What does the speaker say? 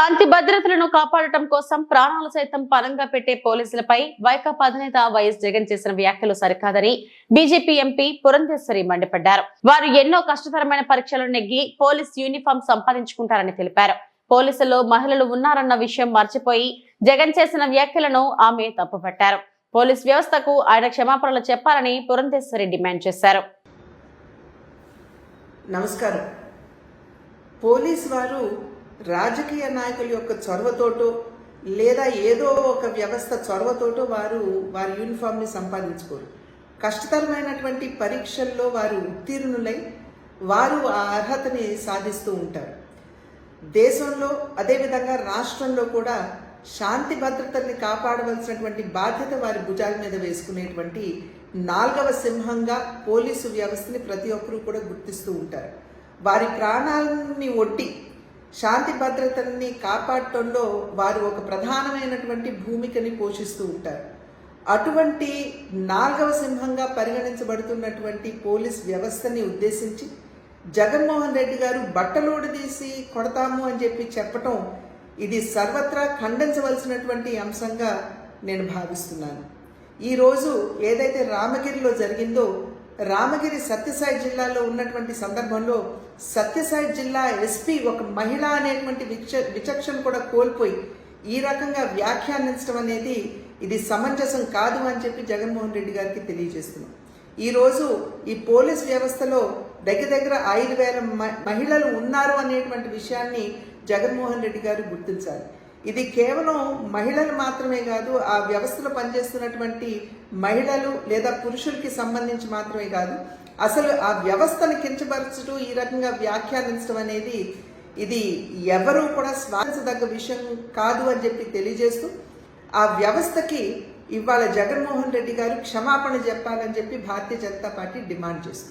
శాంతి భద్రతలను కాపాడటం కోసం ప్రాణాలు సైతం పరంగా పెట్టే పోలీసులపై వైకాపా అధినేత వైఎస్ జగన్ చేసిన వ్యాఖ్యలు సరికాదని బీజేపీ ఎంపీ పురంధేశ్వరి మండిపడ్డారు. వారు ఎన్నో కష్టతరమైన పరీక్షలు నెగ్గి పోలీస్ యూనిఫామ్ సంపాదించుకుంటారని తెలిపారు. పోలీసుల్లో మహిళలు ఉన్నారన్న విషయం మర్చిపోయి జగన్ చేసిన వ్యాఖ్యలను ఆమె తప్పుపట్టారు. పోలీస్ వ్యవస్థకు ఆయన క్షమాపణలు చెప్పాలని పురంధేశ్వరి డిమాండ్ చేశారు. నమస్కారం. పోలీస్ వారు రాజకీయ నాయకుల యొక్క చొరవతోటో లేదా ఏదో ఒక వ్యవస్థ చొరవతోటో వారు వారి యూనిఫామ్ని సంపాదించుకోరు. కష్టతరమైనటువంటి పరీక్షల్లో వారు ఉత్తీర్ణులై వారు ఆ అర్హతని సాధిస్తూ ఉంటారు. దేశంలో అదేవిధంగా రాష్ట్రంలో కూడా శాంతి భద్రతల్ని కాపాడవలసినటువంటి బాధ్యత వారి భుజాల మీద వేసుకునేటువంటి నాలుగవ సింహంగా పోలీసు వ్యవస్థని ప్రతి ఒక్కరూ కూడా గుర్తిస్తూ ఉంటారు. వారి ప్రాణాలని ఒడ్డి శాంతి భద్రతల్ని కాపాడటంలో వారు ఒక ప్రధానమైనటువంటి భూమికని పోషిస్తూ ఉంటారు. అటువంటి నాలుగవ సింహంగా పరిగణించబడుతున్నటువంటి పోలీస్ వ్యవస్థని ఉద్దేశించి జగన్మోహన్ రెడ్డి గారు బట్టలోడు తీసి కొడతాము అని చెప్పి చెప్పటం ఇది సర్వత్రా ఖండించవలసినటువంటి అంశంగా నేను భావిస్తున్నాను. ఈరోజు ఏదైతే రామగిరిలో జరిగిందో రామగిరి సత్యసాయి జిల్లాలో ఉన్నటువంటి సందర్భంలో సత్యసాయి జిల్లా ఎస్పీ ఒక మహిళ అనేటువంటి విచ విచక్షణ కూడా కోల్పోయి ఈ రకంగా వ్యాఖ్యానించడం అనేది ఇది సమంజసం కాదు అని చెప్పి జగన్మోహన్ రెడ్డి గారికి తెలియజేస్తున్నాం. ఈరోజు ఈ పోలీస్ వ్యవస్థలో దగ్గర దగ్గర ఐదు వేల మ- మహిళలు ఉన్నారు అనేటువంటి విషయాన్ని జగన్మోహన్ రెడ్డి గారు గుర్తించాలి. ఇది కేవలం మహిళలు మాత్రమే కాదు ఆ వ్యవస్థలో పనిచేస్తున్నటువంటి మహిళలు లేదా పురుషులకి సంబంధించి మాత్రమే కాదు అసలు ఆ వ్యవస్థను కించపరచడం ఈ రకంగా వ్యాఖ్యానించడం అనేది ఇది ఎవరూ కూడా స్వాగతించదగ్గ విషయం కాదు అని చెప్పి తెలియజేస్తూ ఆ వ్యవస్థకి ఇవాళ జగన్మోహన్ రెడ్డి గారు క్షమాపణ చెప్పాలని చెప్పి భారతీయ జనతా పార్టీ డిమాండ్ చేస్తుంది.